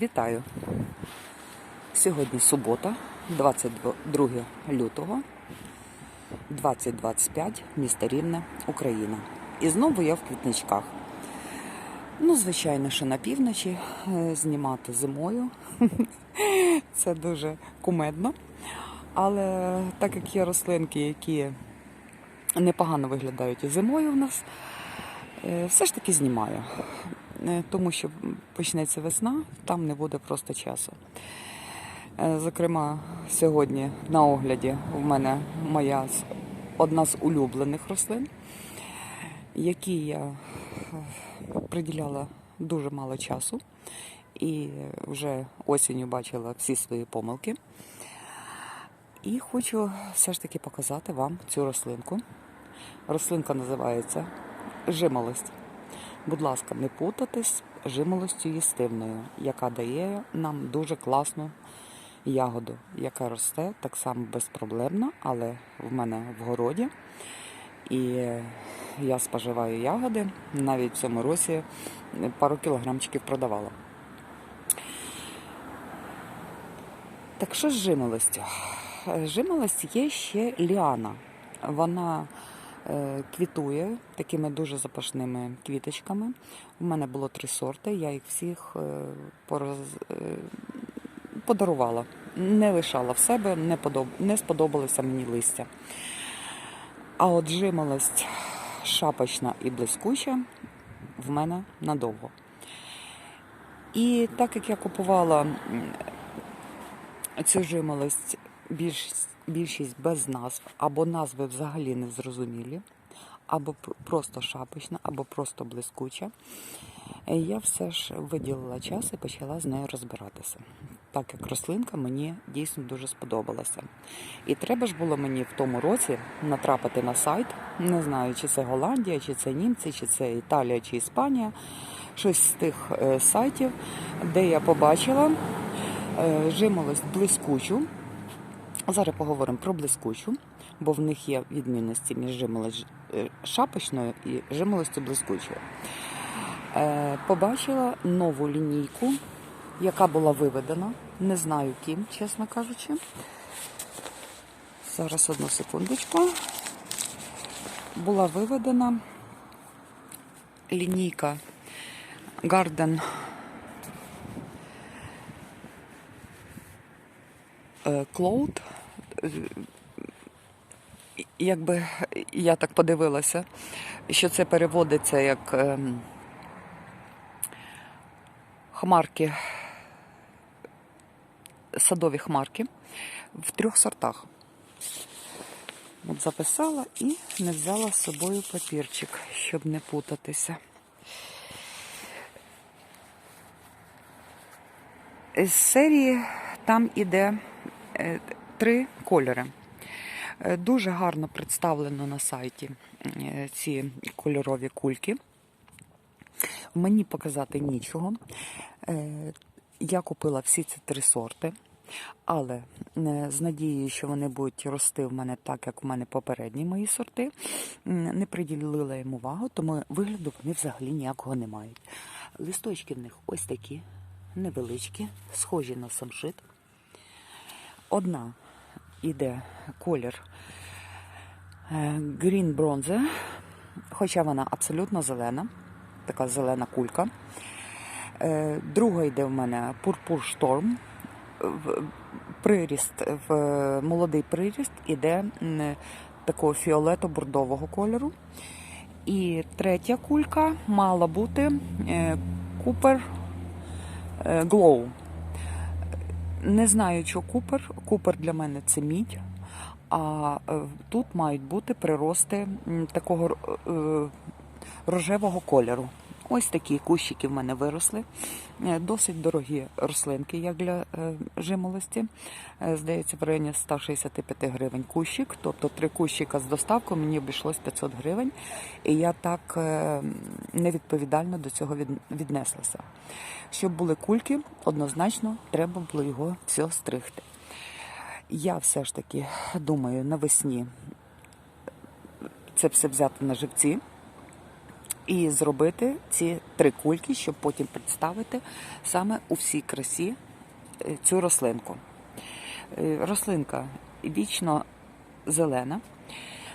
Вітаю! Сьогодні субота, 22 лютого 2025, місто Рівне, Україна. І знову я в квітничках. Ну, звичайно, що на півночі е, знімати зимою. Це дуже кумедно. Але так як є рослинки, які непогано виглядають і зимою в нас, е, все ж таки знімаю. Е, Тому що почнеться весна, там не буде просто часу. Е, Зокрема, сьогодні на огляді в мене моя одна з улюблених рослин, якій я е, приділяла дуже мало часу і вже осінню бачила всі свої помилки. І хочу все ж таки показати вам цю рослинку. Рослинка називається жимолость. Будь ласка, не путатись жимолостю їстивною, яка дає нам дуже класну ягоду, яка росте так само безпроблемно, але в мене в городі. І я споживаю ягоди. Навіть в цьому році пару кілограмчиків продавала. Так що з жимолостю? Жимолость є ще ліана. Вона квітує такими дуже запашними квіточками. У мене було три сорти, я їх всіх е, пороз... е, подарувала. Не лишала в себе, не, подоб... не сподобалося мені листя. А от жимолость шапочна і блискуча в мене надовго. І так як я купувала цю жимолость більшість, більшість без назв, або назви взагалі не зрозумілі, або просто шапочна, або просто блискуча. Е, Я все ж виділила час і почала з нею розбиратися, так як рослинка мені дійсно дуже сподобалася. І треба ж було мені в тому році натрапити на сайт, не знаю, чи це Голландія, чи це німці, чи це Італія, чи Іспанія, щось з тих е, сайтів, де я побачила е, жимолость блискучу. Зараз поговоримо про блискучу, бо в них є відмінності між жимолость е, шапочною і жимолостю блискучою. Е, Побачила нову лінійку, яка була виведена. Не знаю ким, чесно кажучи. Зараз одну секундочку. Була виведена лінійка Garden е. Е, Якби я так подивилася, що це переводиться як ем, хмарки, садові хмарки в трьох сортах. От записала і не взяла з собою папірчик, щоб не путатися. З серії там іде три кольори. Е, Дуже гарно представлено на сайті е, ці кольорові кульки. Мені показати нічого. Е, Я купила всі ці три сорти, але е, з надією, що вони будуть рости в мене так, як в мене попередні мої сорти, не приділила їм увагу, тому вигляду вони взагалі ніякого не мають. Листочки в них ось такі, невеличкі, схожі на самшит. Одна іде колір е, Green Bronze, хоча вона абсолютно зелена, така зелена кулька. Е, Друга йде в мене Purpur Storm. Приріст, в молодий приріст іде такого фіолето-бордового кольору. І третя кулька мала бути е, Cooper Glow. Не знаю, що Купер. Купер для мене це мідь. А е, тут мають бути прирости такого е, рожевого кольору. Ось такі кущики в мене виросли. Е, Досить дорогі рослинки, як для е, жимолості. Е, Здається, в районі 165 гривень кущик. Тобто три кущика з доставкою мені обійшлось 500 гривень. І я так невідповідально до цього віднеслася. Щоб були кульки, однозначно треба було його все стригти. Я все ж таки думаю навесні це все взяти на живці. І зробити ці три кульки, щоб потім представити саме у всій красі е, цю рослинку. Е, Рослинка вічно зелена.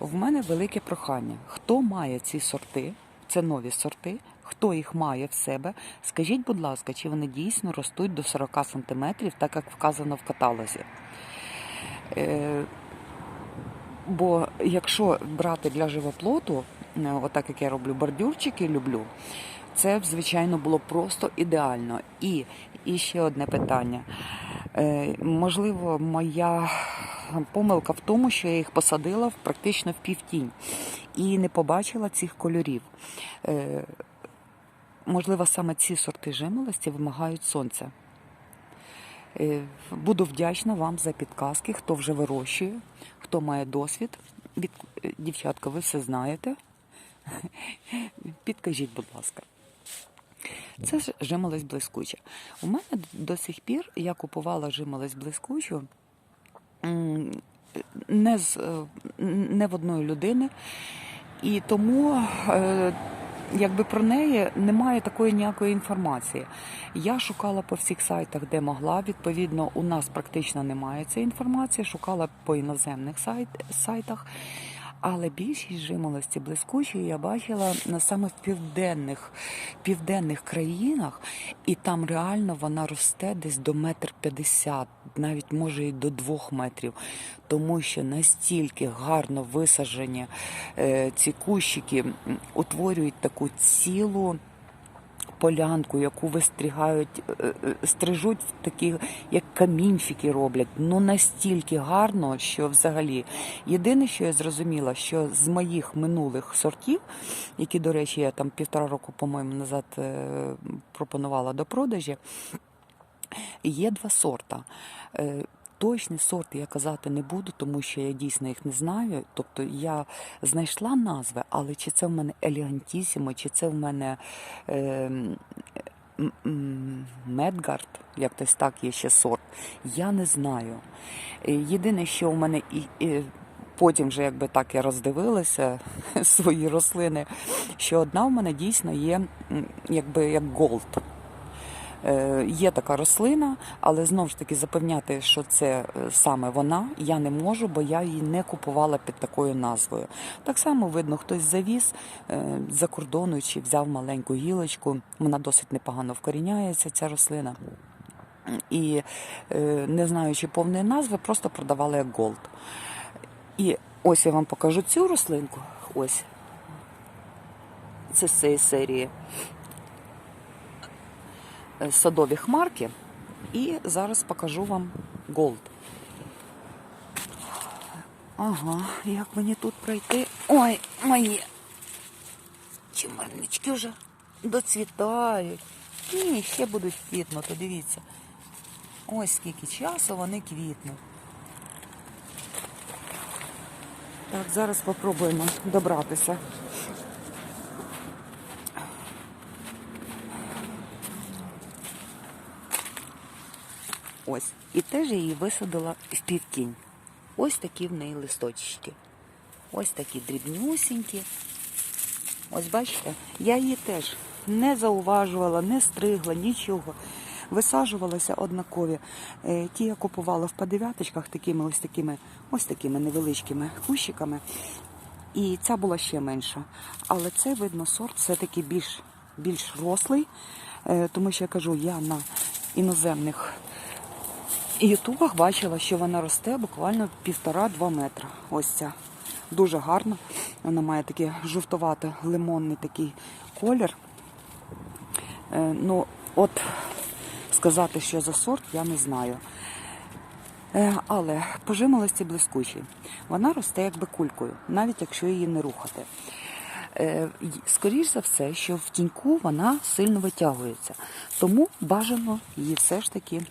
В мене велике прохання. Хто має ці сорти, це нові сорти, хто їх має в себе, скажіть, будь ласка, чи вони дійсно ростуть до 40 см, так як вказано в каталозі. Е, Бо якщо брати для живоплоту, отак як я роблю бордюрчики, люблю, це звичайно, було просто ідеально. І, і ще одне питання. Е, можливо, моя помилка в тому, що я їх посадила практично в півтінь і не побачила цих кольорів. Е, можливо, саме ці сорти жимолості вимагають сонця. Е, Буду вдячна вам за підказки, хто вже вирощує, хто має досвід. Від... е, Дівчатка, ви все знаєте. Підкажіть, будь ласка. Це ж жимолость блискуча. У мене до сих пір я купувала жимолость блискучу не, з, е, не в одної людини, і тому е, якби про неї немає такої ніякої інформації. Я шукала по всіх сайтах, де могла. Відповідно, у нас практично немає цієї інформації. Шукала по іноземних сайт, сайтах. Але більшість жимолості блискучої я бачила на саме в південних, південних країнах, і там реально вона росте десь до метр п'ятдесят, навіть може і до двох метрів, тому що настільки гарно висаджені е, ці кущики утворюють таку цілу полянку, яку вистрігають, е, е, стрижуть в такі, як камінчики роблять. Ну настільки гарно, що взагалі. Єдине, що я зрозуміла, що з моїх минулих сортів, які, до речі, я там півтора року, по-моєму, назад е, пропонувала до продажі, є два сорта. Е, Точний сорт я казати не буду, тому що я дійсно їх не знаю. Тобто я знайшла назви, але чи це в мене елегантісімо, чи це в мене е, Медгард, як десь так є ще сорт, я не знаю. Е, Єдине, що у мене і. і Потім вже якби так я роздивилася свої рослини, що одна в мене дійсно є якби як голд. Е, Є така рослина, але знову ж таки запевняти, що це е, саме вона, я не можу, бо я її не купувала під такою назвою. Так само видно, хтось завіз е, за кордону чи взяв маленьку гілочку. Вона досить непогано вкоріняється, ця рослина. І не знаючи повної назви, просто продавали як голд. І ось я вам покажу цю рослинку. Ось. Це з цієї серії садові хмарки. І зараз покажу вам голд. Ага, як мені тут пройти? Ой, мої чимарнички вже доцвітають. Ні, ще будуть квітнути, дивіться. Ось скільки часу вони квітнуть. Так, зараз спробуємо добратися. Ось. І теж її висадила в півтінь. Ось такі в неї листочки. Ось такі дрібнюсінькі. Ось бачите, я її теж не зауважувала, не стригла, нічого. Висаджувалися однакові. Е, Ті я купувала в подев'яточках такими ось такими, ось такими невеличкими кущиками. І ця була ще менша. Але це, видно, сорт все-таки більш, більш рослий, Е, тому що я кажу, я на іноземних ютубах бачила, що вона росте буквально півтора-два метра. Ось ця. Дуже гарна. Вона має такий жовтовато-лимонний такий колір. Е, ну, от сказати, що за сорт, я не знаю. Е, Але по жимолості блискучій. Вона росте якби кулькою, навіть якщо її не рухати. Е, й- Скоріш за все, що в тіньку вона сильно витягується. Тому бажано її все ж таки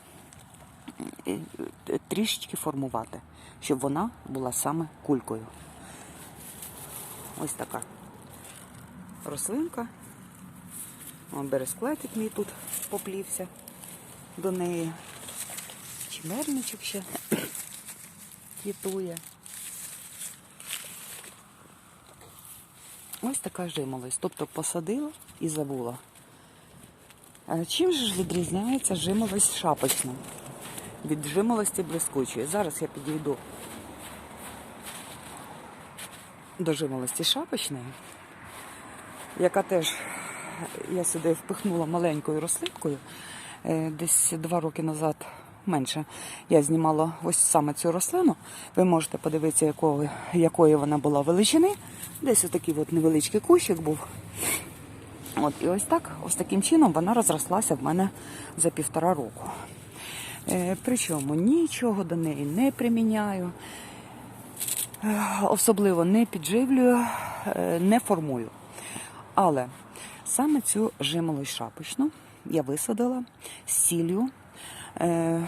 трішечки формувати, щоб вона була саме кулькою. Ось така рослинка. Бересклетик мій тут поплівся до неї. Чимерничок ще квітує. Ось така жимолость. Тобто посадила і забула. Чим же відрізняється жимолость шапочна від жимолості блискучої? Зараз я підійду до жимолості шапочної, яка теж я сюди впихнула маленькою рослинкою. Е, Десь два роки назад менше я знімала ось саме цю рослину. Ви можете подивитися, якої, якої вона була величини. Десь ось такий от невеличкий кущик був. От, і ось так, ось таким чином вона розрослася в мене за півтора року. Е, причому нічого до неї не приміняю, е, особливо не підживлюю, е, не формую. Але саме цю жимолость шапочну я висадила з ціллю е,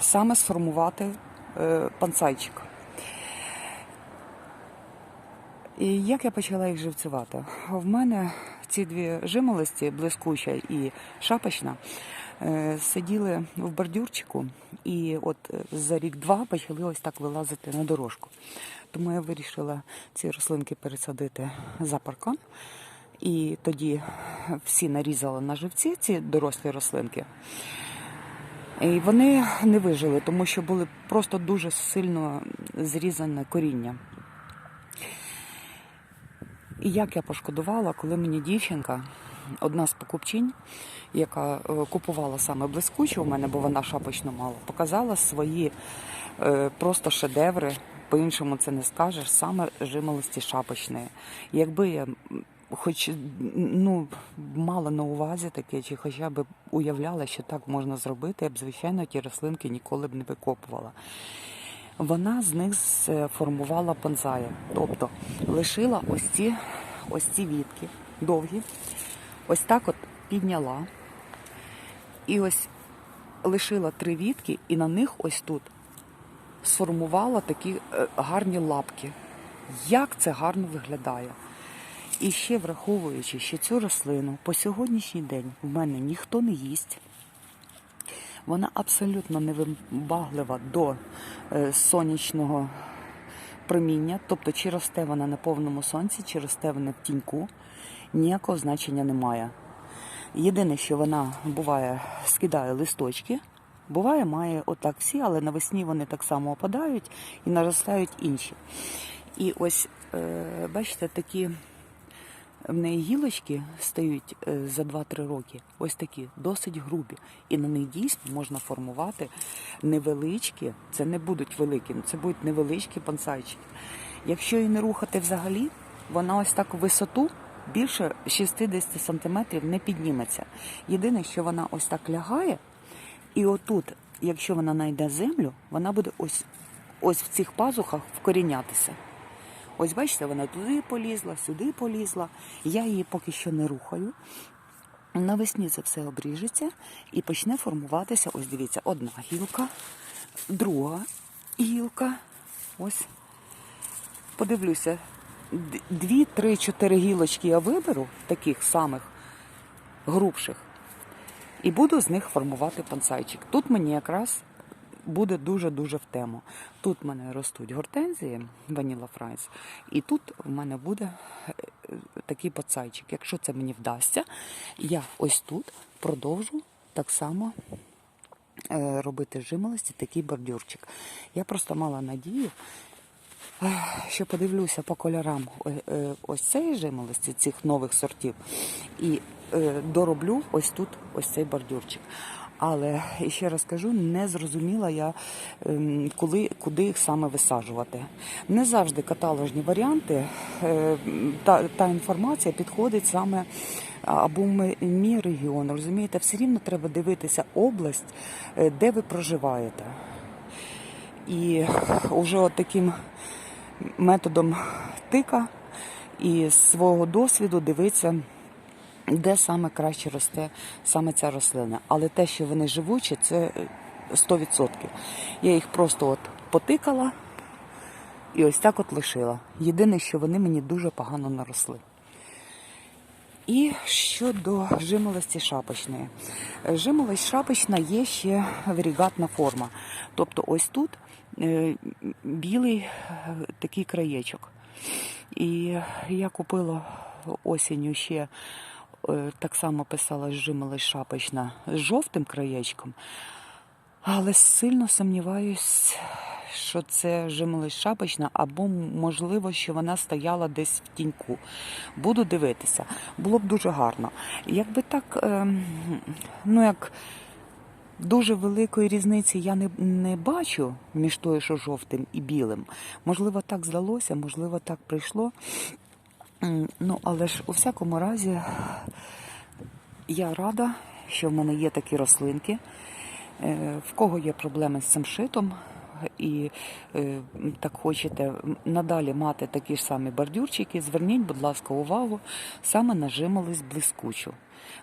саме сформувати панцайчик. І як я почала їх живцювати? В мене ці дві жимолості, блискуча і шапочна, сиділи в бордюрчику, і от е, за рік-два почали ось так вилазити на дорожку. Тому я вирішила ці рослинки пересадити за паркан. І тоді всі нарізала на живці ці дорослі рослинки. І вони не вижили, тому що були просто дуже сильно зрізане коріння. І як я пошкодувала, коли мені дівчинка, одна з покупчинь, яка е, купувала саме блискучу у мене, бо вона шапочно мала, показала свої е, просто шедеври, по-іншому це не скажеш, саме жимолості шапочної. Якби я хоч ну, мала на увазі таке, чи хоча б уявляла, що так можна зробити, я б, звичайно, ті рослинки ніколи б не викопувала вона з них сформувала панзая. Тобто лишила ось ці, ось ці вітки довгі, ось так от підняла. І ось лишила три вітки, і на них ось тут сформувала такі е, гарні лапки. Як це гарно виглядає. І ще враховуючи, що цю рослину по сьогоднішній день в мене ніхто не їсть. Вона абсолютно невибаглива до е, сонячного проміння, тобто чи росте вона на повному сонці, чи росте вона в тіньку, ніякого значення немає. Єдине, що вона буває, скидає листочки, буває, має отак всі, але навесні вони так само опадають і наростають інші. І ось, е, бачите, такі в неї гілочки стають е, за 2-3 роки, ось такі, досить грубі. І на них дійсно можна формувати невеличкі, це не будуть великі, це будуть невеличкі пансайчики. Якщо її не рухати взагалі, вона ось так в висоту більше 60 сантиметрів не підніметься. Єдине, що вона ось так лягає, і отут, якщо вона знайде землю, вона буде ось, ось в цих пазухах вкорінятися. Ось бачите, вона туди полізла, сюди полізла. Я її поки що не рухаю. Навесні це все обріжеться і почне формуватися. Ось дивіться, одна гілка, друга гілка. Ось. Подивлюся, дві, три, чотири гілочки я виберу, таких самих грубших, і буду з них формувати пансайчик. Тут мені якраз буде дуже-дуже в тему. Тут в мене ростуть гортензії, ваніла фрайс, і тут в мене буде е, такий пацайчик. Якщо це мені вдасться, я ось тут продовжу так само е, робити жимолості такий бордюрчик. Я просто мала надію, що подивлюся по кольорам е, е, ось цієї жимолості, цих нових сортів, і е, дороблю ось тут ось цей бордюрчик. Але ще раз кажу, не зрозуміла я, ем, коли, куди їх саме висаджувати. Не завжди каталожні варіанти, та, та інформація підходить саме або мій регіон. Розумієте, все рівно треба дивитися область, де ви проживаєте. І вже от таким методом тика і з свого досвіду дивитися, де саме краще росте саме ця рослина. Але те, що вони живучі, це е, 100%. Я їх просто от потикала і ось так от лишила. Єдине, що вони мені дуже погано наросли. І щодо жимолості шапочної. Жимолость шапочна є ще варігатна форма. Тобто ось тут е, білий е, такий краєчок. І я купила осінню ще е, так само писала жимолость шапочна з жовтим краєчком, але сильно сумніваюсь, що це жимолость шапочна, або можливо, що вона стояла десь в тіньку. Буду дивитися. Було б дуже гарно. Якби так, ем, ну як. Дуже великої різниці я не, не бачу між тою, що жовтим і білим. Можливо, так здалося, можливо, так прийшло. Ну, але ж у всякому разі, я рада, що в мене є такі рослинки. Е, В кого є проблеми з цим шитом і е, так хочете надалі мати такі ж самі бордюрчики, зверніть, будь ласка, увагу саме на жимолость блискучу.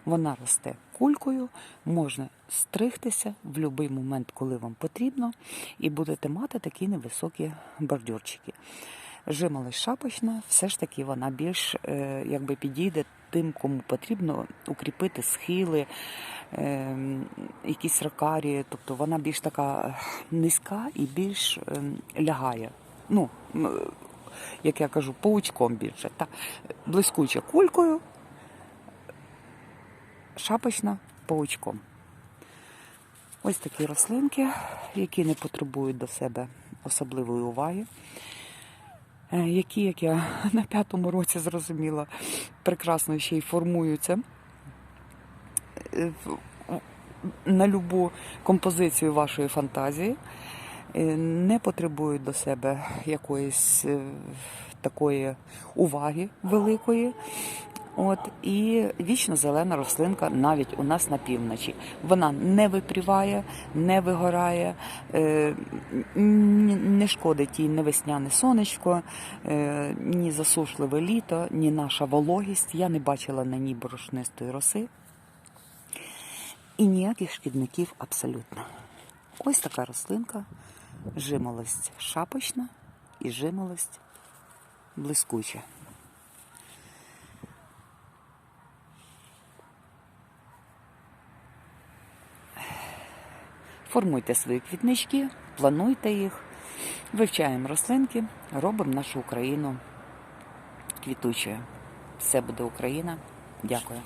Вона росте кулькою, можна стригтися в будь-який момент, коли вам потрібно, і будете мати такі невисокі бордюрчики. Жимолость шапочна, все ж таки вона більш е, якби підійде тим, кому потрібно укріпити схили, е, якісь ракарії, тобто вона більш така е, низька і більш е, лягає. Ну, як я кажу, паучком більше. Та, блискуча кулькою, шапочна паучком. Ось такі рослинки, які не потребують до себе особливої уваги які, як я на п'ятому році зрозуміла, прекрасно ще й формуються е, на любу композицію вашої фантазії, е, не потребують до себе якоїсь е, такої уваги великої. От і вічно зелена рослинка навіть у нас на півночі. Вона не випріває, не вигорає, е, не шкодить їй ні весняне сонечко, е, ні засушливе літо, ні наша вологість. Я не бачила на ній борошнистої роси і ніяких шкідників абсолютно. Ось така рослинка, жимолость шапочна і жимолость блискуча. Формуйте свої квітнички, плануйте їх, вивчаємо рослинки, робимо нашу Україну квітучою. Все буде Україна. Дякую.